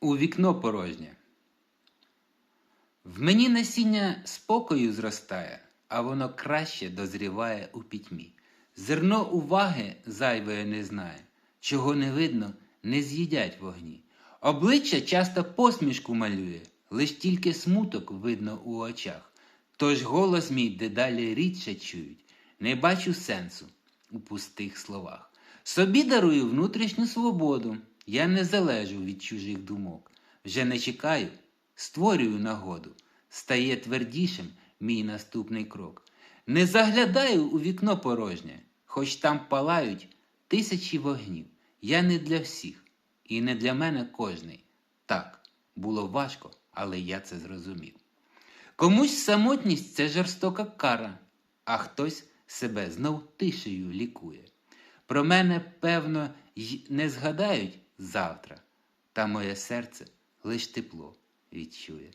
У вікно порожнє. В мені насіння спокою зростає, а воно краще дозріває у пітьмі. Зерно уваги зайвої не знає, чого не видно, не з'їдять вогні. Обличчя часто посмішку малює, лиш тільки смуток видно у очах. Тож голос мій дедалі рідше чують, не бачу сенсу у пустих словах. Собі дарую внутрішню свободу, я не залежу від чужих думок. Вже не чекаю, створюю нагоду, стає твердішим мій наступний крок. Не заглядаю у вікно порожнє, хоч там палають тисячі вогнів. Я не для всіх, і не для мене кожний. Так, було важко, але я це зрозумів. Комусь самотність це жорстока кара, а хтось себе знов тишею лікує. Про мене, певно, й не згадають завтра, та моє серце лиш тепло відчує.